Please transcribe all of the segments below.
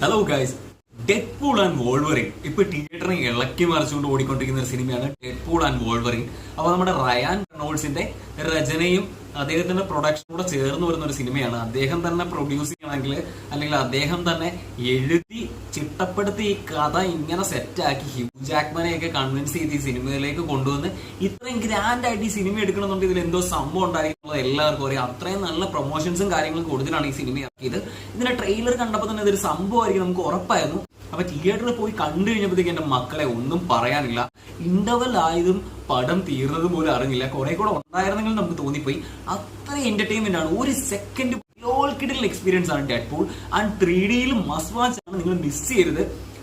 Hello guys Deadpool and Wolverine ഇപ്പൊ തിയേറ്ററിനെ ഇളക്കി മറിച്ചുകൊണ്ട് ഓടിക്കൊണ്ടിരിക്കുന്ന ഒരു സിനിമയാണ് ഡെഡ് പൂൾ ആൻഡ് വോൾവറിൻ അപ്പൊ നമ്മുടെ റയാൻ റണോൾസിന്റെ രചനയും അദ്ദേഹത്തിന്റെ പ്രൊഡക്ഷൻ കൂടെ ചേർന്ന് വരുന്ന ഒരു സിനിമയാണ് അദ്ദേഹം തന്നെ പ്രൊഡ്യൂസ് ചെയ്യണമെങ്കിൽ അല്ലെങ്കിൽ അദ്ദേഹം തന്നെ എഴുതി ചിട്ടപ്പെടുത്തി ഈ കഥ ഇങ്ങനെ സെറ്റാക്കി ഹ്യൂ ജാക്മാനെയൊക്കെ കൺവിൻസ് ചെയ്ത് ഈ സിനിമയിലേക്ക് കൊണ്ടുവന്ന് ഇത്രയും ഗ്രാൻഡ് ആയിട്ട് ഈ സിനിമ എടുക്കണമെന്നുണ്ട്. ഇതിൽ എന്തോ സംഭവം ഉണ്ടായിരിക്കുന്നത് എല്ലാവർക്കും അറിയാം. അത്രയും നല്ല പ്രൊമോഷൻസും കാര്യങ്ങളും കൂടുതലാണ് ഈ സിനിമ ഇറക്കിയത്. ഇതിന്റെ ട്രെയിലർ കണ്ടപ്പോൾ തന്നെ ഇതൊരു സംഭവമായിരിക്കും. നമുക്ക് ഉറപ്പായിരുന്നു. അപ്പൊ തിയേറ്ററിൽ പോയി കണ്ടു കഴിഞ്ഞപ്പോഴത്തേക്ക് എന്റെ മക്കളെ ഒന്നും പറയാനില്ല. ഇന്റർവെൽ ആയതും പടം തീർന്നത് പോലും അറിഞ്ഞില്ല. കുറെ കൂടെ ഉണ്ടായിരുന്നെങ്കിൽ നമുക്ക് തോന്നിപ്പോയി. അത്ര എന്റർടൈൻമെന്റ് ആണ്. ഒരു സെക്കൻഡ് എക്സ്പീരിയൻസ് ആണ് ഡെഡ് ആൻഡ് ത്രീ ഡിയിൽ മസ്റ്റ് വാച്ച് ആണ് നിങ്ങൾ മിസ് ചെയ്യരുത്.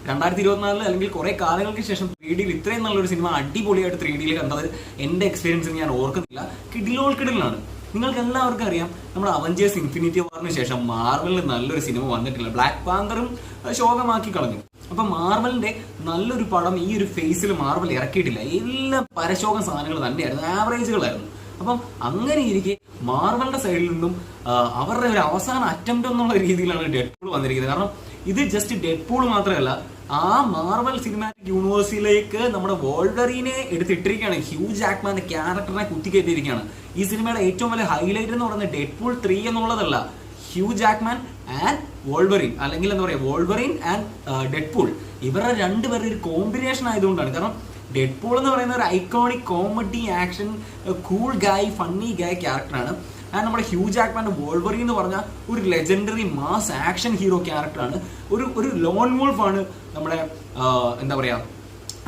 രണ്ടായിരത്തി ഇരുപത്തിനാലിൽ അല്ലെങ്കിൽ കുറെ കാലങ്ങൾക്ക് ശേഷം ത്രീ ഡിയിൽ ഇത്രയും നല്ലൊരു സിനിമ അടിപൊളിയായിട്ട് ത്രീ ഡിയിൽ കണ്ടത് എന്റെ എക്സ്പീരിയൻസ് ഞാൻ ഓർക്കുന്നില്ല. കിഡിലോൾ കിടിലാണ് നിങ്ങൾക്ക് എല്ലാവർക്കും അറിയാം നമ്മുടെ അവഞ്ചേഴ്സ് ഇൻഫിനിറ്റി വാറിന് ശേഷം മാർവലിൽ നല്ലൊരു സിനിമ വന്നിട്ടില്ല. ബ്ലാക്ക് പാന്തറും ശോകമാക്കി കളഞ്ഞു. അപ്പൊ മാർവലിന്റെ നല്ലൊരു പടം ഈ ഒരു ഫേസിൽ മാർവൽ ഇറക്കിയിട്ടില്ല. എല്ലാ പരശോകം സാധനങ്ങൾ തന്നെയായിരുന്നു. ആവറേജുകളായിരുന്നു അപ്പം അങ്ങനെ ഇരിക്കെ മാർവലിന്റെ സൈഡിൽ നിന്നും അവരുടെ ഒരു അവസാന അറ്റംപ്റ്റ് എന്നുള്ള രീതിയിലാണ് ഡെഡ് പൂൾ വന്നിരിക്കുന്നത്. കാരണം ഇത് ജസ്റ്റ് ഡെഡ് പൂൾ മാത്രമല്ല ആ മാർവൽ സിനിമാറ്റിക് യൂണിവേഴ്സിലേക്ക് നമ്മുടെ വോൾഡറീനെ എടുത്തിട്ടിരിക്കുകയാണ്. ഹ്യൂ ജാക്മാന്റെ ക്യാരക്ടറിനെ കുത്തിക്കയറ്റിയിരിക്കുകയാണ് ഈ സിനിമയുടെ ഏറ്റവും വലിയ ഹൈലൈറ്റ് എന്ന് പറയുന്നത് ഡെഡ് പൂൾ ത്രീ എന്നുള്ളതല്ല. ഹ്യൂ ജാക്മാൻ ആൻഡ് വോൾവറിൻ അല്ലെങ്കിൽ എന്താ പറയുക വോൾവറിൻ ആൻഡ് ഡെഡ് പൂൾ ഇവരുടെ രണ്ടുപേരുടെ ഒരു കോമ്പിനേഷൻ ആയതുകൊണ്ടാണ്. കാരണം ഡെഡ് പൂൾ എന്ന് പറയുന്ന ഒരു iconic comedy action cool guy funny guy ക്യാരക്ടറാണ് ആൻഡ് നമ്മുടെ ഹ്യൂജ് ആക്മാന്റെ വോൾവറി എന്ന് പറഞ്ഞ ഒരു ലെജൻഡറി മാസ് ആക്ഷൻ ഹീറോ ക്യാരക്ടറാണ് ഒരു ഒരു ലോൺ വോൾഫ് ആണ് നമ്മുടെ എന്താ പറയുക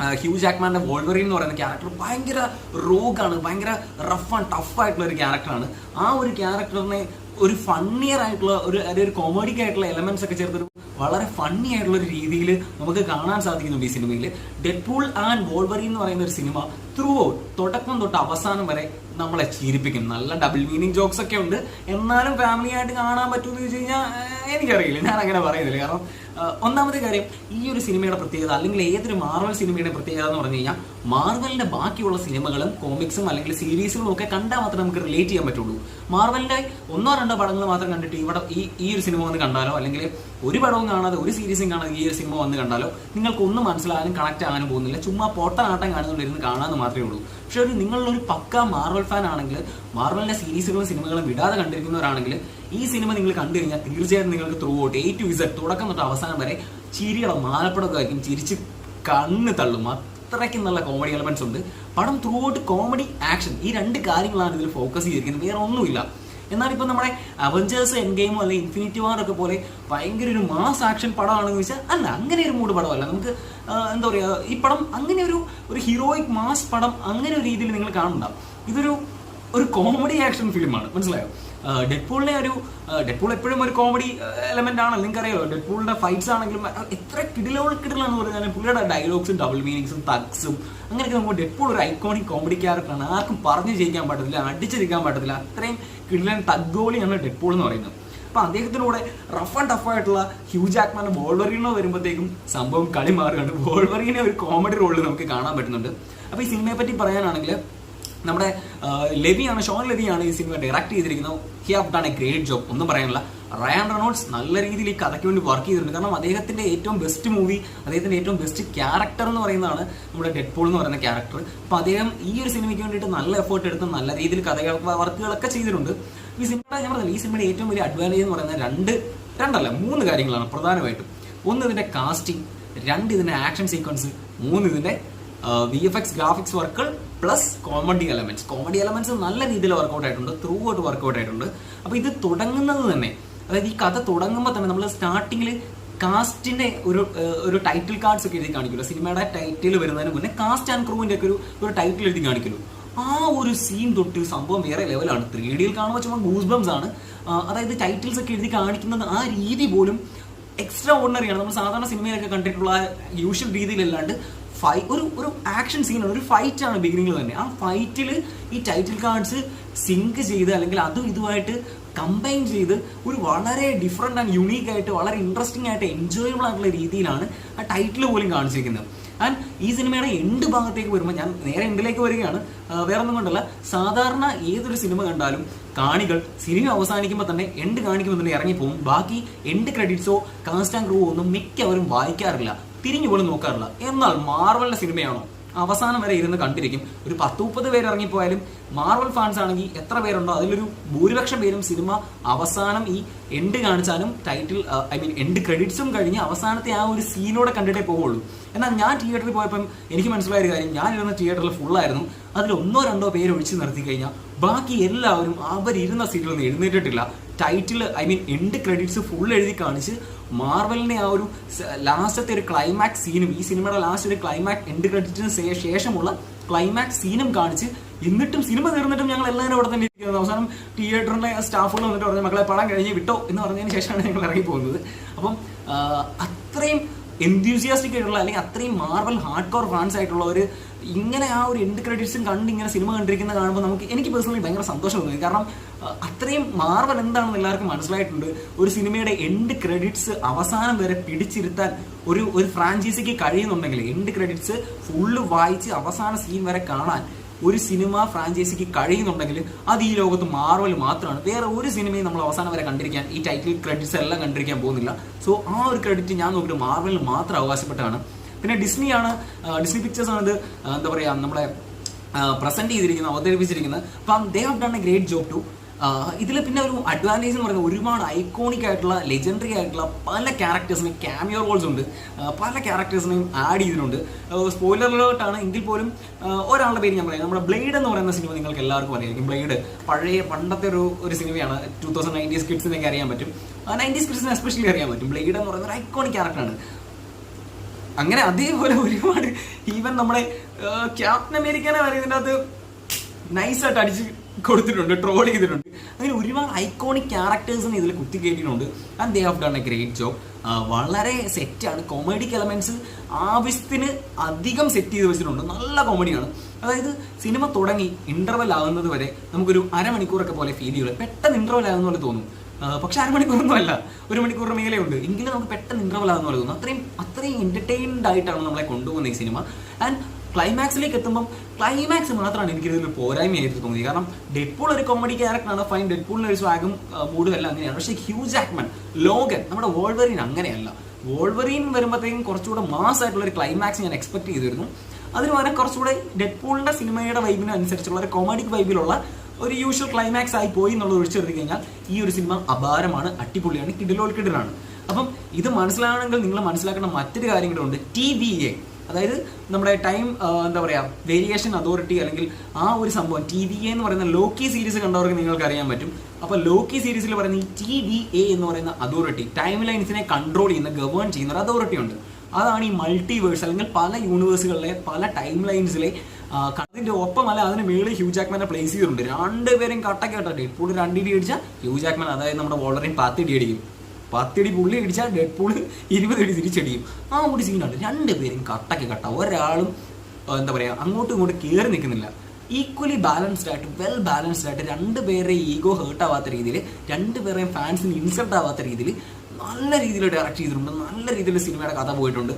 ഹ്യൂജ് ഹ്യൂ ജാക്മാന്റെ വോൾവറി എന്ന് പറയുന്ന ക്യാരക്ടർ ഭയങ്കര റോഗാണ് ഭയങ്കര റഫ് ആൻഡ് ടഫ് ആയിട്ടുള്ള ഒരു ക്യാരക്ടറാണ് ആ ഒരു ക്യാരക്ടറിനെ ഒരു ഫണ്ണിയർ ആയിട്ടുള്ള ഒരു ഒരു കോമഡിക്ക് ആയിട്ടുള്ള എലമെന്റ്സ് ഒക്കെ ചേർത്തൊരു വളരെ ഫണ്ണി ആയിട്ടുള്ള ഒരു രീതിയിൽ നമുക്ക് കാണാൻ സാധിക്കുന്നുണ്ട് ഈ സിനിമയിൽ ഡെഡ്പൂൾ ആൻഡ് വോൾവറി എന്ന് പറയുന്ന ഒരു സിനിമ ത്രൂ ഔട്ട് തുടക്കം തൊട്ട് അവസാനം വരെ നമ്മളെ ചിരിപ്പിക്കും. നല്ല ഡബിൾ മീനിങ് ജോക്സ് ഒക്കെ ഉണ്ട്. എന്നാലും ഫാമിലി ആയിട്ട് കാണാൻ പറ്റുമെന്ന് ചോദിച്ചു കഴിഞ്ഞാൽ എനിക്കറിയില്ല. ഞാൻ അങ്ങനെ പറയുന്നില്ല. കാരണം ഒന്നാമത്തെ കാര്യം ഈ ഒരു സിനിമയുടെ പ്രത്യേകത അല്ലെങ്കിൽ ഏതൊരു മാർവൽ സിനിമയുടെ പ്രത്യേകത എന്ന് പറഞ്ഞു കഴിഞ്ഞാൽ മാർവലിന്റെ ബാക്കിയുള്ള സിനിമകളും കോമിക്സും അല്ലെങ്കിൽ സീരീസുകളും ഒക്കെ കണ്ടാൽ മാത്രമേ നമുക്ക് റിലേറ്റ് ചെയ്യാൻ പറ്റുള്ളൂ. മാർവലിന്റെ ഒന്നോ രണ്ടോ പടങ്ങൾ മാത്രം കണ്ടിട്ട് ഇവിടെ ഈ ഈ ഒരു സിനിമ വന്ന് കണ്ടാലോ അല്ലെങ്കിൽ ഒരു പടവും കാണാതെ ഒരു സീരീസും കാണാതെ ഈ ഒരു സിനിമ വന്ന് കണ്ടാലോ നിങ്ങൾക്ക് ഒന്നും മനസ്സിലാകാനും കണക്ട് ആകാനും പോകുന്നില്ല. ചുമ്മാ പൊട്ടനാട്ടം കാണുന്നുണ്ടിരുന്ന് കാണാമെന്ന് മാത്രമേ ഉള്ളൂ. പക്ഷെ ഒരു നിങ്ങളൊരു പക്ക മാർവൽ ഫാൻ ആണെങ്കിൽ മാർവലിന്റെ സീരീസുകളും സിനിമകളും വിടാതെ കണ്ടിരിക്കുന്നവരാണെങ്കിൽ ഈ സിനിമ നിങ്ങൾ കണ്ടു കഴിഞ്ഞാൽ തീർച്ചയായും നിങ്ങൾക്ക് throughout A to Z തുടക്കം തൊട്ട് അവസാനം വരെ ചിരിയുടെ മാലപ്പടൊക്കെ ആയിരിക്കും ചിരിച്ച് കണ്ണ് തള്ളും. അത്രയ്ക്കും നല്ല കോമഡി എലമെന്റ്സ് ഉണ്ട്. പടം ത്രൂ ഔട്ട് കോമഡി ആക്ഷൻ ഈ രണ്ട് കാര്യങ്ങളാണ് ഇതിൽ ഫോക്കസ് ചെയ്തിരിക്കുന്നത്. വേറെ ഒന്നുമില്ല. എന്നാൽ ഇപ്പൊ നമ്മുടെ അവഞ്ചേഴ്സ് എൻ ഗെയിമോ അല്ലെങ്കിൽ ഇൻഫിനിറ്റി വാർ ഒക്കെ പോലെ ഭയങ്കര ഒരു മാസ് ആക്ഷൻ പടമാണെന്ന് വെച്ചാൽ അല്ല അങ്ങനെ ഒരു മൂഡ് പടമല്ല. നമുക്ക് എന്താ പറയുക ഈ പടം അങ്ങനെ ഒരു ഒരു ഹീറോയിക് മാസ് പടം അങ്ങനെ ഒരു രീതിയിൽ നിങ്ങൾ കാണണ്ട ഇതൊരു ഒരു കോമഡി ആക്ഷൻ ഫിലിമാണ് മനസ്സിലായോ? ഡെഡ്പൂളിനെ ഒരു ഡെഡ്പൂൾ എപ്പോഴും ഒരു കോമഡി എലമെന്റ് ആണ് നിങ്ങൾക്ക് അറിയാലോ ഡെഡ്പൂളിന്റെ ഫൈറ്റ്സ് ആണെങ്കിലും എത്ര കിടിലോൾ കിടിലാണ് പറഞ്ഞാൽ പുള്ളിയുടെ ഡയലോഗ്സും ഡബിൾ മീനിങ്സും തഗ്സും അങ്ങനെയൊക്കെ നമുക്ക് ഡെഡ്പൂൾ ഒരു ഐക്കോണിക് കോമഡി ക്യാരക്ടറാണ് ആർക്കും പറഞ്ഞു ജയിക്കാൻ പറ്റത്തില്ല അടിച്ചിരിക്കാൻ പറ്റത്തില്ല. അത്രയും കിടിലൻ തഗ്ഗോളിയാണ് ഡെഡ്പൂൾ എന്ന് പറയുന്നത്. അപ്പൊ അദ്ദേഹത്തിലൂടെ റഫ് ആൻഡ് ടഫ് ആയിട്ടുള്ള ഹ്യൂജ് ജാക്മാന്റെ ബോൾവറിനോ വരുമ്പോഴത്തേക്കും സംഭവം കളി മാറുകയാണ്. ബോൾവറിനെ ഒരു കോമഡി റോളിൽ നമുക്ക് കാണാൻ പറ്റുന്നുണ്ട്. അപ്പൊ ഈ സിനിമയെ പറ്റി പറയാനാണെങ്കിൽ നമ്മുടെ ലെവിയാണ് ഷോൺ ലെവിയാണ് ഈ സിനിമ ഡയറക്ട് ചെയ്തിരിക്കുന്നത്. He have done a great job ഒന്നും പറയാനില്ല. റയാൻ റെനോൾഡ്സ് നല്ല രീതിയിൽ ഈ കഥയ്ക്ക് വേണ്ടി വർക്ക് ചെയ്തിട്ടുണ്ട്. കാരണം അദ്ദേഹത്തിന്റെ ഏറ്റവും ബെസ്റ്റ് മൂവി അദ്ദേഹത്തിന്റെ ഏറ്റവും ബെസ്റ്റ് ക്യാരക്ടർ എന്ന് പറയുന്നതാണ് നമ്മുടെ ഡെഡ് പോൾ എന്ന് പറയുന്ന ക്യാരക്ടർ അപ്പോൾ അദ്ദേഹം ഈ ഒരു സിനിമയ്ക്ക് വേണ്ടിയിട്ട് നല്ല എഫേർട്ട് എടുത്ത് നല്ല രീതിയിൽ കഥകൾ വർക്കുകളൊക്കെ ചെയ്തിട്ടുണ്ട്. ഈ സിനിമയുടെ ഞാൻ പറഞ്ഞില്ല ഈ സിനിമയുടെ ഏറ്റവും വലിയ അഡ്വാന്റേജ് എന്ന് പറയുന്നത് രണ്ട് രണ്ടല്ല മൂന്ന് കാര്യങ്ങളാണ് പ്രധാനമായിട്ടും. ഒന്ന് ഇതിന്റെ കാസ്റ്റിംഗ് രണ്ട് ഇതിന്റെ ആക്ഷൻ സീക്വൻസ് മൂന്ന് ഇതിന്റെ വി എഫ് എക്സ് ഗ്രാഫിക്സ് വർക്കുകൾ plus comedy elements comedy elements നല്ല രീതിയിൽ വർക്കൗട്ട് ആയിട്ടുണ്ട്. ത്രൂ ഔട്ട് വർക്കൗട്ട് ആയിട്ടുണ്ട്. അപ്പോൾ ഇത് തുടങ്ങുന്നത് തന്നെ അതായത് ഈ കഥ തുടങ്ങുമ്പോൾ തന്നെ നമ്മൾ സ്റ്റാർട്ടിങ്ങിൽ കാസ്റ്റിന്റെ ഒരു ഒരു ടൈറ്റിൽ കാർഡ്സ് ഒക്കെ എഴുതി കാണിക്കുമല്ലോ. സിനിമയുടെ ടൈറ്റിൽ വരുന്നതിന് മുന്നേ കാസ്റ്റ് ആൻഡ് ക്രൂവിന്റെ ഒക്കെ ഒരു ഒരു ടൈറ്റിൽ എഴുതി കാണിക്കുമല്ലോ ആ ഒരു സീൻ തൊട്ട് സംഭവം വേറെ ലെവലാണ് ത്രീ ഡിയിൽ കാണുമ്പോൾ ചുമ്മാ ഗൂസ് ബംസ് ആണ് അതായത് ടൈറ്റിൽസ് ഒക്കെ എഴുതി കാണിക്കുന്നത് ആ രീതി പോലും എക്സ്ട്രാ ഓർഡിനറിയാണ് നമ്മൾ സാധാരണ സിനിമയിലൊക്കെ കണ്ടിട്ടുള്ള യൂഷ്വൽ രീതിയിലല്ലാണ്ട് ഫൈ ഒരു ഒരു ആക്ഷൻ സീനാണ് ഒരു ഫൈറ്റ് ആണ് ബിഗിനിങ്ങിൽ തന്നെ. ആ ഫൈറ്റിൽ ഈ ടൈറ്റിൽ കാർഡ്സ് സിങ്ക് ചെയ്ത് അല്ലെങ്കിൽ അതും ഇതുമായിട്ട് കമ്പൈൻ ചെയ്ത് ഒരു വളരെ ഡിഫറെന്റ് ആൻഡ് യുണീക്ക് ആയിട്ട് വളരെ ഇൻട്രസ്റ്റിംഗ് ആയിട്ട് എൻജോയബിൾ ആയിട്ടുള്ള രീതിയിലാണ് ആ ടൈറ്റിൽ പോലും കാണിച്ചിരിക്കുന്നത്. ആൻഡ് ഈ സിനിമയുടെ എൻഡ് ഭാഗത്തേക്ക് വരുമ്പോൾ ഞാൻ നേരെ എൻഡിലേക്ക് വരികയാണ്. വേറൊന്നും കൊണ്ടല്ല. സാധാരണ ഏതൊരു സിനിമ കണ്ടാലും കാണികൾ സിനിമ അവസാനിക്കുമ്പോൾ തന്നെ എൻഡ് കാണിക്കുമ്പോൾ തന്നെ ഇറങ്ങിപ്പോകും ബാക്കി എൻഡ് ക്രെഡിറ്റ്സോ കാസ്റ്റ് ആൻഡ് ക്രൂ ഒന്നും മിക്കവരും വായിക്കാറില്ല. തിരിഞ്ഞു പോലും നോക്കാറില്ല. എന്നാൽ മാർവലിന്റെ സിനിമയാണോ അവസാനം വരെ ഇരുന്ന് കണ്ടിരിക്കും. ഒരു പത്ത് മുപ്പത് പേര് ഇറങ്ങിപ്പോയാലും മാർവൽ ഫാൻസ് ആണെങ്കിൽ എത്ര പേരുണ്ടോ അതിലൊരു ഭൂരിപക്ഷം പേരും സിനിമ അവസാനം ഈ എൻഡ് കാണിച്ചാലും ടൈറ്റിൽ ഐ മീൻ എൻഡ് ക്രെഡിറ്റ്സും കഴിഞ്ഞ് അവസാനത്തെ ആ ഒരു സീനോടെ കണ്ടിട്ടേ പോവുള്ളൂ. എന്നാൽ ഞാൻ തിയേറ്ററിൽ പോയപ്പം എനിക്ക് മനസ്സിലായ ഒരു കാര്യം. ഞാൻ ഇരുന്ന തിയേറ്ററിൽ ഫുള്ളായിരുന്നു അതിൽ ഒന്നോ രണ്ടോ പേര് ഒഴിച്ചു നിർത്തി കഴിഞ്ഞാൽ ബാക്കി എല്ലാവരും അവരിരുന്ന സീറ്റിൽ നിന്ന് എഴുന്നേറ്റിട്ടില്ല. Title I mean end credits full എഴുതി കാണിച്ച് മാർവലിനെ ആ ഒരു ലാസ്റ്റത്തെ ഒരു ക്ലൈമാക്സ് സീനും ഈ സിനിമയുടെ ലാസ്റ്റ് ഒരു ക്ലൈമാക്സ് എൻഡ് ക്രെഡിറ്റിന് ശേഷമുള്ള ക്ലൈമാക്സ് സീനും കാണിച്ച് എന്നിട്ടും സിനിമ തീർന്നിട്ടും ഞങ്ങൾ എല്ലാവരും അവിടെ തന്നെ ഇരിക്കുന്നത് അവസാനം തിയേറ്ററിലെ സ്റ്റാഫുകൾ വന്നിട്ട് പറഞ്ഞു മക്കളെ പടം കഴിഞ്ഞ് വിട്ടോ എന്ന് പറഞ്ഞതിന് ശേഷമാണ് ഞങ്ങൾ ഇറങ്ങി പോകുന്നത് അപ്പം അത്രയും എന്തൂസിയാസ്റ്റിക് ആയിട്ടുള്ള അല്ലെങ്കിൽ അത്രയും മാർവൽ ഹാർഡ് കോർ ഫാൻസ് ആയിട്ടുള്ളവർ ഇങ്ങനെ ആ ഒരു എൻഡ് ക്രെഡിറ്റ്സും കണ്ട് ഇങ്ങനെ സിനിമ കണ്ടിരിക്കുന്നത് കാണുമ്പോൾ നമുക്ക് എനിക്ക് പേഴ്സണലി ഭയങ്കര സന്തോഷം തോന്നി. കാരണം അത്രയും മാർവൽ എന്താണെന്ന് എല്ലാവർക്കും മനസ്സിലായിട്ടുണ്ട്. ഒരു സിനിമയുടെ എൻഡ് ക്രെഡിറ്റ്സ് അവസാനം വരെ പിടിച്ചിരുത്താൻ ഒരു ഒരു ഫ്രാഞ്ചൈസിക്ക് കഴിയുന്നുണ്ടെങ്കിൽ എൻഡ് ക്രെഡിറ്റ്സ് ഫുള്ള് വായിച്ച് അവസാന സീൻ വരെ കാണാൻ ഒരു സിനിമ ഫ്രാഞ്ചൈസിക്ക് കഴിയുന്നുണ്ടെങ്കിൽ അത് ഈ ലോകത്ത് മാർവൽ മാത്രമാണ്. വേറെ ഒരു സിനിമയും നമ്മൾ അവസാനം വരെ കണ്ടിരിക്കാൻ ഈ ടൈറ്റിൽ ക്രെഡിറ്റ്സ് എല്ലാം കണ്ടിരിക്കാൻ പോകുന്നില്ല. സോ ആ ഒരു ക്രെഡിറ്റ് ഞാൻ നോക്കിയിട്ട് മാർവലിന് മാത്രം അവകാശപ്പെട്ടാണ് പിന്നെ ഡിസ്നിയാണ് ഡിസ്നി പിക്ചേഴ്സ് ആണ് ഇത് എന്താ പറയുക നമ്മുടെ പ്രസന്റ് ചെയ്തിരിക്കുന്നത് അവതരിപ്പിച്ചിരിക്കുന്നത്. അപ്പം they have done a great job too ഇതിൽ പിന്നെ ഒരു അഡ്വാന്റേജ് എന്ന് പറയുന്നത് ഒരുപാട് ഐക്കോണിക് ആയിട്ടുള്ള ലെജൻഡറി ആയിട്ടുള്ള പല ക്യാരക്ടേഴ്സിനും ക്യാമിയോ റോൾസ് ഉണ്ട്. പല ക്യാരക്ടേഴ്സിനെയും ആഡ് ചെയ്തിട്ടുണ്ട്. സ്പോയിലറിലോട്ടാണ് എങ്കിൽ പോലും ഒരാളുടെ പേര് ഞാൻ പറയാം. നമ്മുടെ ബ്ലേഡ് എന്ന് പറയുന്ന സിനിമ നിങ്ങൾക്ക് എല്ലാവർക്കും അറിയാം ബ്ലേഡ് പഴയ പണ്ടത്തെ ഒരു ഒരു സിനിമയാണ് ടു തൗസൻഡ് നയന്റീസ് കിഡ്സിനൊക്കെ അറിയാൻ പറ്റും. നയന്റീസ് കിഡ്സിനെ എസ്പെഷ്യലി അറിയാൻ പറ്റും. ബ്ലേഡ് എന്ന് പറയുന്ന ഒരു ഐക്കോണിക് ക്യാരക്ടറാണ് അങ്ങനെ അതേപോലെ ഒരുപാട് ഈവൻ നമ്മുടെ ക്യാപ്റ്റൻ അമേരിക്കനെ വരെ അകത്ത് നൈസായിട്ട് അടിച്ച് കൊടുത്തിട്ടുണ്ട് ട്രോൾ ചെയ്തിട്ടുണ്ട്. അങ്ങനെ ഒരുപാട് ഐക്കോണിക് ക്യാരക്ടേഴ്സിന് ഇതിൽ കുത്തിക്കയറ്റിയിട്ടുണ്ട് and they have done a great job വളരെ സെറ്റാണ് കോമഡി എലമെന്റ്സ് ആവശ്യത്തിന് അധികം സെറ്റ് ചെയ്ത് വെച്ചിട്ടുണ്ട്. നല്ല കോമഡിയാണ് അതായത് സിനിമ തുടങ്ങി ഇന്റർവെൽ ആകുന്നത് വരെ നമുക്കൊരു അരമണിക്കൂറൊക്കെ പോലെ ഫീൽ ചെയ്യുള്ളൂ. പെട്ടെന്ന് ഇന്റർവെൽ ആകുന്ന പോലെ തോന്നും. പക്ഷെ അരമണിക്കൂറൊന്നും അല്ല ഒരു മണിക്കൂറിന് മേലെ ഉണ്ട് എങ്കിലും നമുക്ക് പെട്ടെന്ന് ഇന്റർവൽ ആകുന്ന പോലെ തോന്നും. അത്രയും അത്രയും എന്റർടൈൻഡ് ആയിട്ടാണ് നമ്മളെ കൊണ്ടുപോകുന്നത് ഈ സിനിമ ആൻഡ് ക്ലൈമാക്സിലേക്ക് എത്തുമ്പം ക്ലൈമാക്സ് മാത്രമാണ് എനിക്ക് ഇതിൽ പോരായ്മയായിട്ട് തോന്നിയത്. കാരണം ഡെഡ്പൂൾ ഒരു കോമഡി ക്യാരക്ടറാണ് ഫൈൻ ഡെഡ്പൂളിന് ഒരു സ്വാഗം മൂടുമല്ല അങ്ങനെയാണ്. പക്ഷേ ഹ്യൂജ് ജാക്മൻ ലോഗൻ നമ്മുടെ വോൾവറിൻ അങ്ങനെയല്ല. വോൾവറിൻ വരുമ്പോഴത്തേക്കും കുറച്ചുകൂടെ മാസ് ആയിട്ടുള്ള ഒരു ക്ലൈമാക്സ് ഞാൻ എക്സ്പെക്ട് ചെയ്തിരുന്നു. അതിന് പകരം കുറച്ചുകൂടെ ഡെഡ്പൂളിന്റെ സിനിമയുടെ വൈബിന് അനുസരിച്ചുള്ള ഒരു കോമഡിക് വൈബിലുള്ള ഒരു യൂഷ്വൽ ക്ലൈമാക്സ് ആയി പോയി എന്നുള്ളത് ഒഴിച്ചെടുത്തു കഴിഞ്ഞാൽ ഈ ഒരു സിനിമ അപാരമാണ് അടിപൊളിയാണ് കിഡിലോൾ കിഡിലാണ് അപ്പം ഇത് മനസ്സിലാകണമെങ്കിൽ നിങ്ങൾ മനസ്സിലാക്കേണ്ട മറ്റൊരു കാര്യം കൂടെ ഉണ്ട്. ടി വി എ അതായത് നമ്മുടെ ടൈം എന്താ പറയുക വേരിയേഷൻ അതോറിറ്റി അല്ലെങ്കിൽ ആ ഒരു സംഭവം ടി വി എന്ന് പറയുന്ന ലോക്കി സീരീസ് കണ്ടവർക്ക് നിങ്ങൾക്ക് അറിയാൻ പറ്റും. അപ്പോൾ ലോക്കി സീരീസിൽ പറയുന്ന ഈ ടി വി എ എന്ന് പറയുന്ന അതോറിറ്റി ടൈം ലൈൻസിനെ കൺട്രോൾ ചെയ്യുന്ന ഗവേൺ ചെയ്യുന്ന ഒരു അതോറിറ്റി ഉണ്ട്. അതാണ് ഈ മൾട്ടിവേഴ്സ് അല്ലെങ്കിൽ പല യൂണിവേഴ്സുകളിലെ പല ടൈം ലൈൻസിലെ അതിന്റെ ഒപ്പമല്ല അതിന് മേളിൽ ഹ്യൂ ജാക്മാനെ പ്ലേസ് ചെയ്തിട്ടുണ്ട് രണ്ടുപേരും കട്ടെ ഇപ്പോൾ രണ്ടിടി അടിച്ചാൽ ഹ്യൂ ജാക്മാൻ അതായത് നമ്മുടെ വോളറിൻ പത്തിടി അടിക്കും. പത്തിടി പുള്ളി അടിച്ചാൽ ഡെഡ് പൂൾ ഇരുപതടി തിരിച്ചടിയും. ആ ഒരു സീനാണ് രണ്ടുപേരും കട്ടക്ക് കട്ട. ഒരാളും എന്താ പറയുക അങ്ങോട്ടും ഇങ്ങോട്ടും കയറി നിൽക്കുന്നില്ല. ഈക്വലി ബാലൻസ്ഡ് ആയിട്ട് വെൽ ബാലൻസ്ഡ് ആയിട്ട് രണ്ടുപേരെ ഈഗോ ഹേർട്ട് ആവാത്ത രീതിയിൽ രണ്ടുപേരെയും ഫാൻസിന് ഇൻസൾട്ട് ആവാത്ത രീതിയിൽ നല്ല രീതിയിൽ ഡയറക്റ്റ് ചെയ്തിട്ടുണ്ട്. നല്ല രീതിയിൽ സിനിമയുടെ കഥ പോയിട്ടുണ്ട്.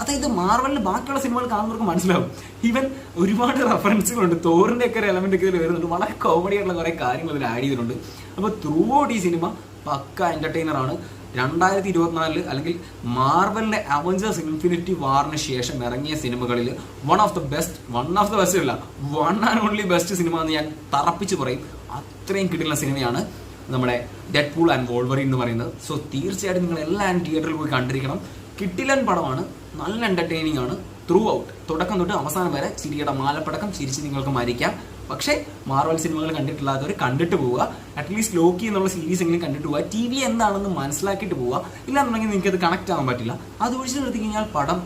അതായത് മാർവലിൽ ബാക്കിയുള്ള സിനിമകൾ കാണുന്നവർക്ക് മനസ്സിലാവും. ഈവൻ ഒരുപാട് റെഫറൻസുകളുണ്ട് തോറിന്റെ ഒക്കെ ഒരു എലമെന്റ് ഒക്കെ ഇതിൽ വരുന്നുണ്ട്. വളരെ കോമഡി ആയിട്ടുള്ള കുറേ കാര്യങ്ങൾ ഇതിൽ ആഡ് ചെയ്തിട്ടുണ്ട്. അപ്പോൾ ത്രൂ ഔട്ട് ഈ സിനിമ പക്ക എന്റർടൈനറാണ് രണ്ടായിരത്തി ഇരുപത്തിനാലിൽ അല്ലെങ്കിൽ മാർവലിന്റെ അവഞ്ചേഴ്സ് ഇൻഫിനിറ്റി വാറിന് ശേഷം ഇറങ്ങിയ സിനിമകളിൽ one of the best one of the best അല്ല one and only best cinema എന്ന് ഞാൻ തറപ്പിച്ച് പറയും. അത്രയും കിട്ടുന്ന സിനിമയാണ് നമ്മുടെ ഡെഡ് പൂൾ ആൻഡ് വോൾവറി എന്ന് പറയുന്നത്. സോ തീർച്ചയായിട്ടും നിങ്ങൾ എല്ലാവരും തിയേറ്ററിൽ പോയി കണ്ടിരിക്കണം. കിട്ടിലൻ പടമാണ് നല്ല എന്റർടൈനിങ് ആണ്. ത്രൂ ഔട്ട് തുടക്കം തൊട്ട് അവസാനം വരെ ചിരിയുടെ മാലപ്പടക്കം ചിരിച്ച് നിങ്ങൾക്ക് മരിക്കാം. പക്ഷേ മാർവൽ സിനിമകൾ കണ്ടിട്ടില്ലാത്തവർ കണ്ടിട്ട് പോവുക. അറ്റ്ലീസ്റ്റ് ലോക്കി എന്നുള്ള സീരീസ് എങ്കിലും കണ്ടിട്ട് പോവുക. ടി വി എന്താണെന്ന് മനസ്സിലാക്കിയിട്ട് പോവുക. ഇല്ലാന്നുണ്ടെങ്കിൽ നിങ്ങൾക്ക് അത് കണക്ട് ആവാൻ പറ്റില്ല. അത് ഒഴിച്ചു നിർത്തി കഴിഞ്ഞാൽ പടം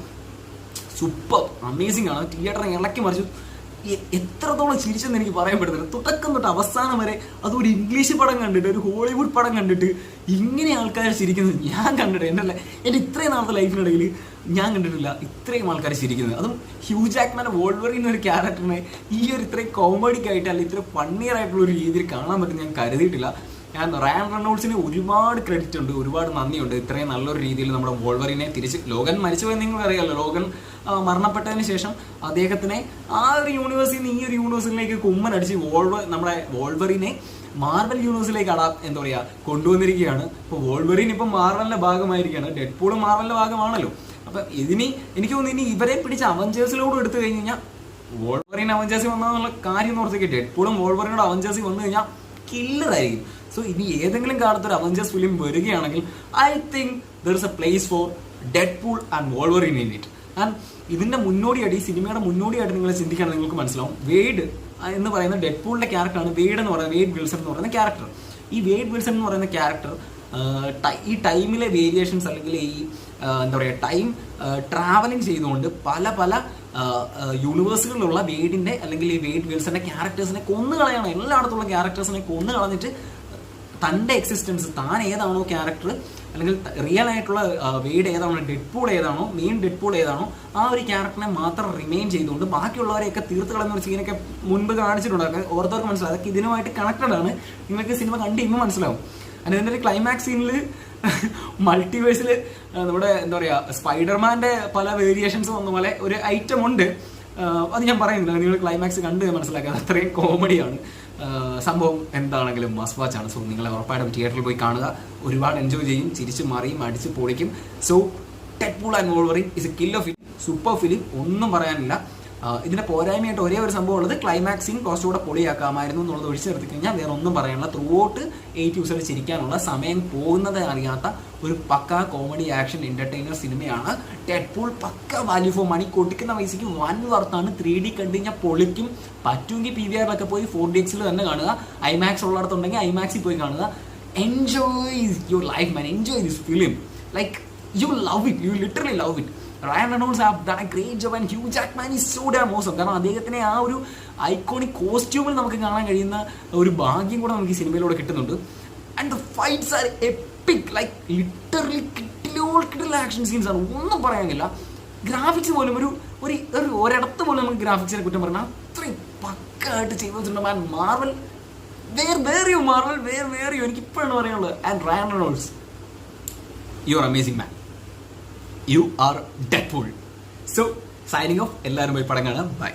സൂപ്പർ അമേസിംഗ് ആണ്. തിയേറ്ററിനെ ഇളക്കി മറിച്ചു. എത്രത്തോളം ചിരിച്ചെന്ന് എനിക്ക് പറയാൻ പറ്റുന്നില്ല തുടക്കം തൊട്ട് അവസാനം വരെ അതൊരു ഇംഗ്ലീഷ് പടം കണ്ടിട്ട് ഒരു ഹോളിവുഡ് പടം കണ്ടിട്ട് ഇങ്ങനെ ആൾക്കാർ ചിരിക്കുന്നത് ഞാൻ കണ്ടിട്ട് എന്റെ എന്റെ ഇത്രയും നാളത്തെ ലൈഫിനിടയിൽ ഞാൻ കണ്ടിട്ടില്ല. ഇത്രയും ആൾക്കാർ ചിരിക്കുന്നത്. അതും ഹ്യൂ ജാക്മാന്റെ വോൾവറി എന്നൊരു ക്യാരക്ടറിനെ ഈ ഒരു ഇത്രയും കോമഡിക്ക് ആയിട്ട് അല്ലെങ്കിൽ ഇത്ര ഫണ്ണിയർ ആയിട്ടുള്ള ഒരു രീതിയിൽ കാണാൻ പറ്റും ഞാൻ കരുതിയിട്ടില്ല. ഞാൻ റയാൻ റണ്ണോൾസിന് ഒരുപാട് ക്രെഡിറ്റ് ഉണ്ട് ഒരുപാട് നന്ദിയുണ്ട്. ഇത്രയും നല്ലൊരു രീതിയിൽ നമ്മുടെ വോൾവറിനെ തിരിച്ച് ലോകൻ മരിച്ചുപോയി നിങ്ങൾ അറിയാമല്ലോ ലോകൻ മരണപ്പെട്ടതിന് ശേഷം അദ്ദേഹത്തിനെ ആ ഒരു യൂണിവേഴ്സിൽ നിന്ന് ഈ ഒരു യൂണിവേഴ്സിലേക്ക് കുമ്മൻ അടിച്ച് വോൾവർ നമ്മുടെ വോൾവറിനെ മാർവൽ യൂണിവേഴ്സിലേക്ക് അടാ എന്താ പറയുക കൊണ്ടുവന്നിരിക്കുകയാണ്. ഇപ്പോൾ വോൾവറിൻ ഇപ്പം മാർവലിന്റെ ഭാഗമായിരിക്കുകയാണ്. ഡെഡ് പൂളും മാർവലിന്റെ ഭാഗമാണല്ലോ. അപ്പൊ ഇതിനി എനിക്ക് തോന്നുന്നു ഇനി ഇവരെ പിടിച്ച് അവഞ്ചേഴ്സിലോട് എടുത്തു കഴിഞ്ഞ് കഴിഞ്ഞാൽ വോൾവറിൻ അവഞ്ചേഴ്സി വന്നതെന്നുള്ള കാര്യം ഓർത്ത് കിട്ടിയത് എപ്പോഴും വോൾവറിനോട് അവഞ്ചേഴ്സി വന്നു കഴിഞ്ഞാൽ കില്ലറായിരിക്കും സോ ഇനി ഏതെങ്കിലും കാലത്ത് ഒരു അവഞ്ചേഴ്സ് ഫിലിം വരികയാണെങ്കിൽ I think there is a place for Deadpool and Wolverine in it and ഇതിന്റെ മുന്നോടിയായിട്ട് ഈ സിനിമയുടെ മുന്നോടിയായിട്ട് നിങ്ങൾ ചിന്തിക്കുകയാണെങ്കിൽ നിങ്ങൾക്ക് മനസ്സിലാവും. വേഡ് എന്ന് പറയുന്ന ഡെഡ് പൂളിന്റെ ക്യാരക്ടറാണ് വേഡ് എന്ന് പറയുന്നത് വേഡ് വിൽസൺ എന്ന് പറയുന്ന ക്യാരക്ടർ ഈ വേഡ് വിൽസൺ എന്ന് പറയുന്ന ക്യാരക്ടർ ഈ ടൈമിലെ വേരിയേഷൻസ് അല്ലെങ്കിൽ ഈ എന്താ പറയുക ടൈം ട്രാവലിംഗ് ചെയ്തുകൊണ്ട് പല പല യൂണിവേഴ്സുകളിലുള്ള വേഡിന്റെ അല്ലെങ്കിൽ ഈ വേഡ് വിൽസന്റെ ക്യാരക്ടേഴ്സിനെ കൊന്നു കളയണം. എല്ലായിടത്തുള്ള ക്യാരക്ടേഴ്സിനെ കൊന്നു കളഞ്ഞിട്ട് തന്റെ എക്സിസ്റ്റൻസ് താൻ ഏതാണോ ക്യാരക്ടർ അല്ലെങ്കിൽ റിയൽ ആയിട്ടുള്ള വേഡ് ഏതാണോ ഡെഡ് പൂൾ ഏതാണോ മെയിൻ ഡെഡ് പൂൾ ഏതാണോ ആ ഒരു ക്യാരക്ടറിനെ മാത്രം റിമെയിൻ ചെയ്തുകൊണ്ട് ബാക്കിയുള്ളവരെയൊക്കെ തീർത്ത് കളയുന്ന ഒരു സീനൊക്കെ മുൻപ് കാണിച്ചിട്ടുണ്ട്. ഓർത്തവർക്ക് മനസ്സിലാവും. അതൊക്കെ ഇതിനുമായിട്ട് കണക്റ്റഡ് ആണ്. നിങ്ങൾക്ക് സിനിമ കണ്ട് ഇന്ന് മനസ്സിലാവും. എന്റെ ഒരു ക്ലൈമാക്സ് സീനിൽ മൾട്ടിവേഴ്സിൽ നമ്മുടെ എന്താ പറയുക സ്പൈഡർമാന്റെ പല വേരിയേഷൻസ് വന്ന പോലെ ഒരു ഐറ്റം ഉണ്ട്. അത് ഞാൻ പറയുന്നില്ല. നിങ്ങൾ ക്ലൈമാക്സ് കണ്ട് മനസ്സിലാക്കുക അത് അത്രയും കോമഡിയാണ് സംഭവം എന്താണെങ്കിലും മസ്റ്റ് വാച്ച് ആണ്. സോ നിങ്ങൾ ഉറപ്പായിട്ടും തിയേറ്ററിൽ പോയി കാണുക. ഒരുപാട് എൻജോയ് ചെയ്യും. ചിരിച്ച് മറിയും അടിച്ച് പൊളിക്കും. So Deadpool and Wolverine is a killer film super film ഒന്നും പറയാനില്ല. ഇതിന്റെ പോരായ്മയായിട്ട് ഒരേ ഒരു സംഭവം ഉള്ളത് ക്ലൈമാക്സിങ് കുറച്ചുകൂടെ പൊളിയാക്കാമായിരുന്നു എന്നുള്ളത് ഒഴിച്ചു നിർത്തി കഴിഞ്ഞാൽ വേറെ ഒന്നും പറയാനുള്ള ത്രൂ ഔട്ട് എയ്റ്റ് യൂസർ ചിരിക്കാനുള്ള സമയം പോകുന്നത് അറിയാത്ത ഒരു പക്ക കോമഡി ആക്ഷൻ എന്റർടൈനർ സിനിമയാണ്. ടെഡ്പൂൾ പക്ക വാല്യൂ ഫോർ മണി കൊടുക്കുന്ന പൈസയ്ക്ക് വൻ വർത്താണ് ത്രീ ഡി കണ്ടു കഴിഞ്ഞാൽ പൊളിക്കും. പറ്റുമെങ്കിൽ പി വി ആറിലൊക്കെ പോയി ഫോർ ഡി എക്സിൽ തന്നെ കാണുക. ഐമാക്സ് ഉള്ളിടത്തുണ്ടെങ്കിൽ ഐമാക്സിൽ പോയി കാണുക. Enjoy your life man enjoy this film like you love it you literally love it Ryan Reynolds have done great job and Hugh man is so damn awesome കാരണം അദ്ദേഹത്തിനെ ആ ഒരു ഐക്കോണിക് കോസ്റ്റ്യൂമിൽ നമുക്ക് കാണാൻ കഴിയുന്ന ഒരു ഭാഗ്യം കൂടെ നമുക്ക് ഈ സിനിമയിലൂടെ കിട്ടുന്നുണ്ട്. And the fights are epic like literally കിട്ടിലോൾ കിട്ടില്ല ആക്ഷൻ സീൻസ് ആണ്. ഒന്നും പറയാനില്ല. ഗ്രാഫിക്സ് പോലും ഒരു ഒരു ഒരു ഒരിടത്ത് പോലും നമുക്ക് ഗ്രാഫിക്സിനെ കുറ്റം പറഞ്ഞാൽ അത്രയും പക്കായിട്ട് ചെയ്തു വെച്ചിട്ടുണ്ട്. Man Marvel where were you Marvel where were you എനിക്ക് ഇപ്പോഴാണ് പറയാനുള്ളത്. And Ryan Reynolds you are amazing man you are dead so signing off എല്ലാവരും പോയി പടം കാണാം. ബൈ